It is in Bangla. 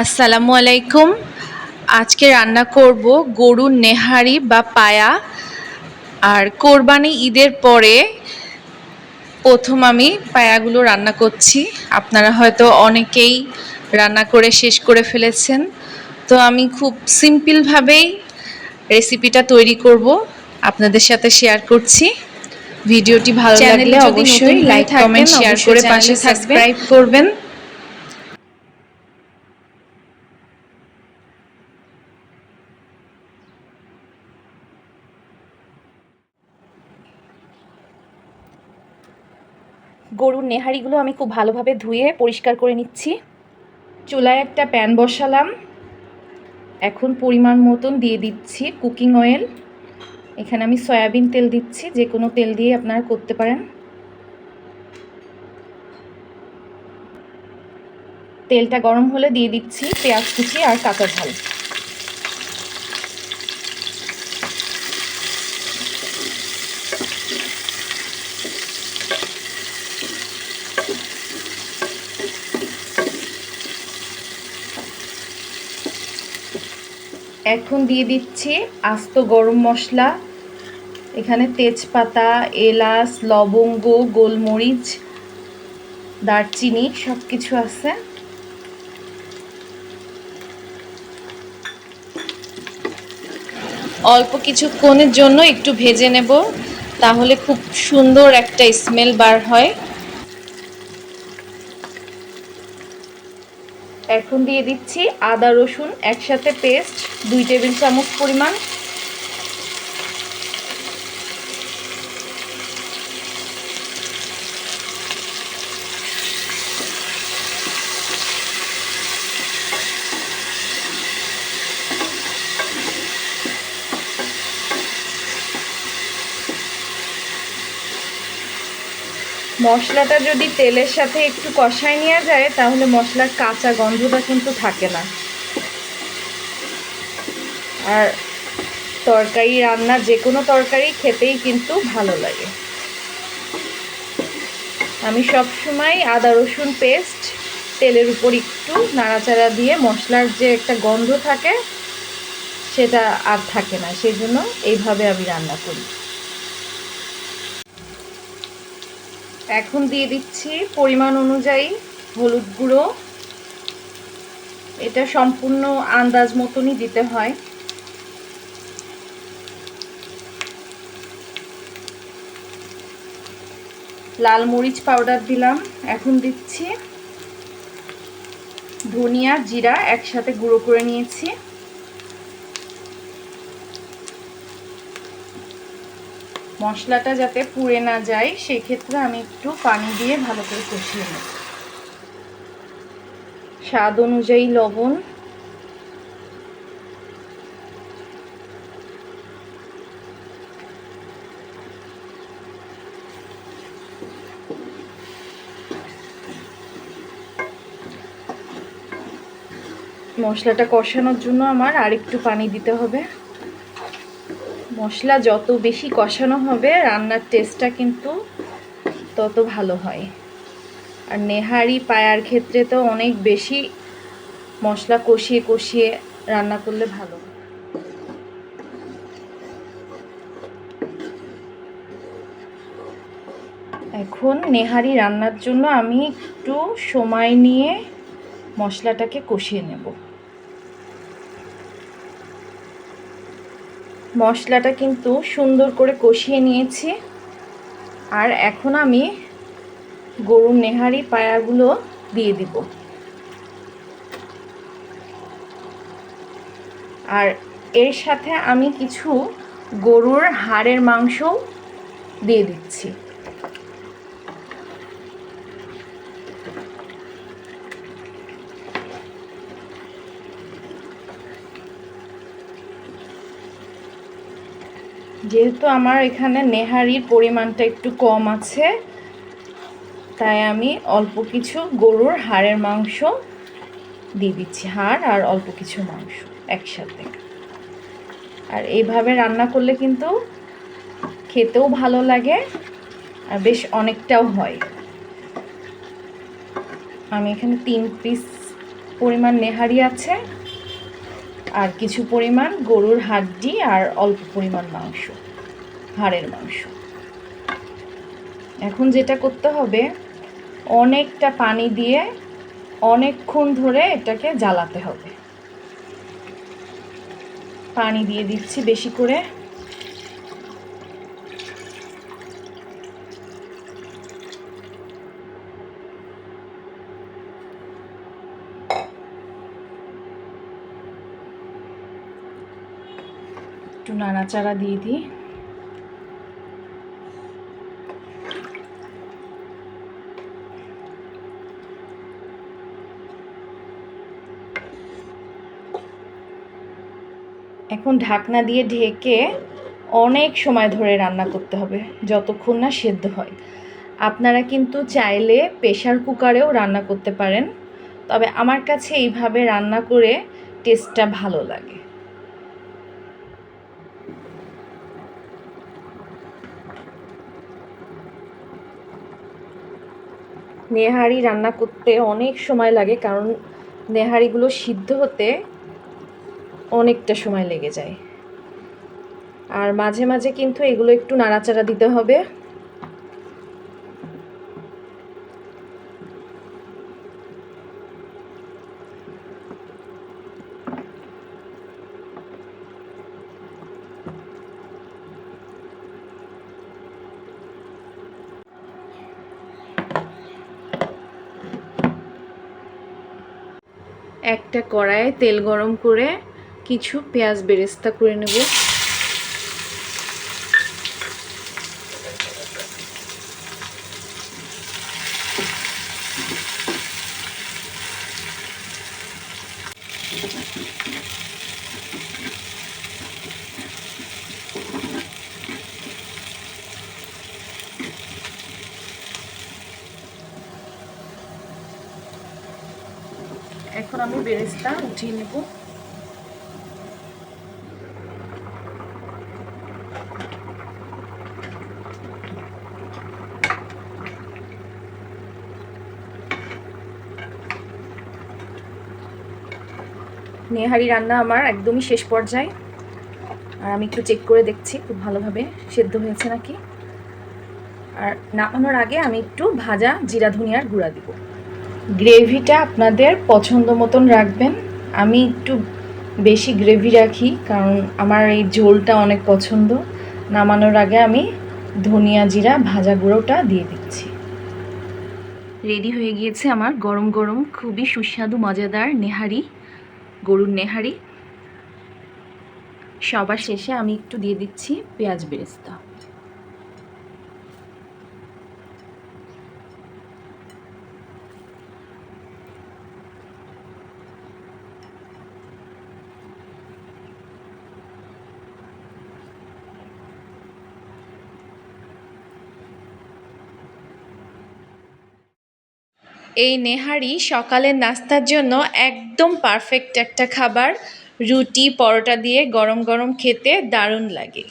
আসসালামু আলাইকুম। আজকে রান্না করব গরুর নেহারি বা পায়া। আর কোরবানি ঈদের পরে প্রথম আমি পায়াগুলো রান্না করছি। আপনারা হয়তো অনেকেই রান্না করে শেষ করে ফেলেছেন। তো আমি খুব সিম্পলভাবেই রেসিপিটা তৈরি করব। আপনাদের সাথে শেয়ার করছি। ভিডিওটি ভালো লাগলে অবশ্যই লাইক কমেন্ট শেয়ার করে পাশে সাবস্ক্রাইব করবেন। গরুর নেহারিগুলো আমি খুব ভালোভাবে ধুয়ে পরিষ্কার করে নিচ্ছি। চুলায় একটা প্যান বসালাম। এখন পরিমাণ মতন দিয়ে দিচ্ছি কুকিং অয়েল। এখানে আমি সয়াবিন তেল দিচ্ছি, যে কোনো তেল দিয়ে আপনারা করতে পারেন। তেলটা গরম হলে দিয়ে দিচ্ছি পেঁয়াজ কুচি আর কাঁচা ঝাল। এখন দিয়ে দিচ্ছি আস্ত গরম মশলা। এখানে তেজপাতা, এলাচ, লবঙ্গ, গোলমরিচ, দারচিনি সব কিছু আছে। অল্প কিছু কিছুক্ষণের জন্য একটু ভেজে নেব, তাহলে খুব সুন্দর একটা স্মেল বার হয়। এখন দিয়ে দিচ্ছি আদা রসুন একসাথে পেস্ট দুই টেবিল চামচ পরিমাণ মশলাটা যদি তেলের সাথে একটু কষায় নেওয়া যায়, তাহলে মশলার কাঁচা গন্ধটা কিন্তু থাকে না। আর তরকারি রান্না যে কোনো তরকারি খেতেই কিন্তু ভালো লাগে। আমি সব সময় আদা, রসুন পেস্ট তেলের উপর একটু নাড়াচাড়া দিয়ে মশলার যে একটা গন্ধ থাকে, সেটা আর থাকে না। সেই জন্য এইভাবে আমি রান্না করি। এখন দিয়ে দিচ্ছি পরিমাণ অনুযায়ী হলুদ গুঁড়ো। এটা সম্পূর্ণ আন্দাজ মতনই দিতে হয়। লাল মরিচ পাউডার দিলাম। এখন দিচ্ছি ধনিয়া, জিরা একসাথে গুঁড়ো করে নিয়েছি। মশলাটা যাতে পুড়ে না যায় সেই ক্ষেত্রে আমি একটু পানি দিয়ে ভালো করে কষিয়ে নেব। স্বাদ অনুযায়ী লবণ। মশলাটা কষানোর জন্য আমার আরেকটু পানি দিতে হবে। মশলা যত বেশি কষানো হবে, রান্নার টেস্টটা কিন্তু তত ভালো হয়। আর নেহারি পায়ার ক্ষেত্রে তো অনেক বেশি মশলা কষিয়ে কষিয়ে রান্না করলে ভালো। এখন নেহারি রান্নার জন্য আমি একটু সময় নিয়ে মশলাটাকে কষিয়ে নেব। মশলাটা কিন্তু সুন্দর করে কষিয়ে নিয়েছি। আর এখন আমি গরুর নেহারি পায়াগুলো দিয়ে দিব। আর এর সাথে আমি কিছু গরুর হাড়ের মাংস দিয়ে দিচ্ছি। যেহেতু আমার এখানে নেহারির পরিমাণটা একটু কম আছে, তাই আমি অল্প কিছু গরুর হাড়ের মাংস দিয়ে দিচ্ছি, হাড় আর অল্প কিছু মাংস একসাথে। আর এইভাবে রান্না করলে কিন্তু খেতেও ভালো লাগে আর বেশ অনেকটাও হয়। আমি এখানে তিন পিস পরিমাণ নেহারি আছে। আর কিছু পরিমাণ গরুর হাড্ডি আর অল্প পরিমাণ মাংস, হাড়ের মাংস। এখন যেটা করতে হবে, অনেকটা পানি দিয়ে অনেকক্ষণ ধরে এটাকে জ্বালাতে হবে। পানি দিয়ে দিচ্ছি বেশি করে। একটু নাড়াচাড়া দিয়ে দিই। এখন ঢাকনা দিয়ে ঢেকে অনেক সময় ধরে রান্না করতে হবে, যতক্ষণ না সেদ্ধ হয়। আপনারা কিন্তু চাইলে প্রেশার কুকারেও রান্না করতে পারেন, তবে আমার কাছে এইভাবে রান্না করে টেস্টটা ভালো লাগে। নেহারি রান্না করতে অনেক সময় লাগে, কারণ নেহারিগুলো সিদ্ধ হতে অনেকটা সময় লেগে যায়। আর মাঝে মাঝে কিন্তু এগুলো একটু নাড়াচাড়া দিতে হবে। একটা কড়াইয়ে তেল গরম করে কিছু পেঁয়াজ বেরেস্তা করে নেব। এখন আমি বেরেস্তা উঠিয়ে নেব। নেহারি রান্না আমার একদমই শেষ পর্যায়ে। আর আমি একটু চেক করে দেখছি, খুব ভালোভাবে সেদ্ধ হয়েছে নাকি। আর নামানোর আগে আমি একটু ভাজা জিরা ধনিয়ার গুঁড়া দিব। গ্রেভিটা আপনাদের পছন্দ মতন রাখবেন। আমি একটু বেশি গ্রেভি রাখি, কারণ আমার এই ঝোলটা অনেক পছন্দ। নামানোর আগে আমি ধনিয়া জিরা, ভাজা গুঁড়োটা দিয়ে দিচ্ছি। রেডি হয়ে গিয়েছে আমার গরম গরম, খুবই সুস্বাদু, মজাদার নেহারি, গরুর নেহারি। সবার শেষে আমি একটু দিয়ে দিচ্ছি পেঁয়াজ বেরেস্তা। এই নেহারি সকালের নাস্তার জন্য একদম পারফেক্ট একটা খাবার, রুটি, পরোটা দিয়ে গরম গরম খেতে দারুণ লাগে।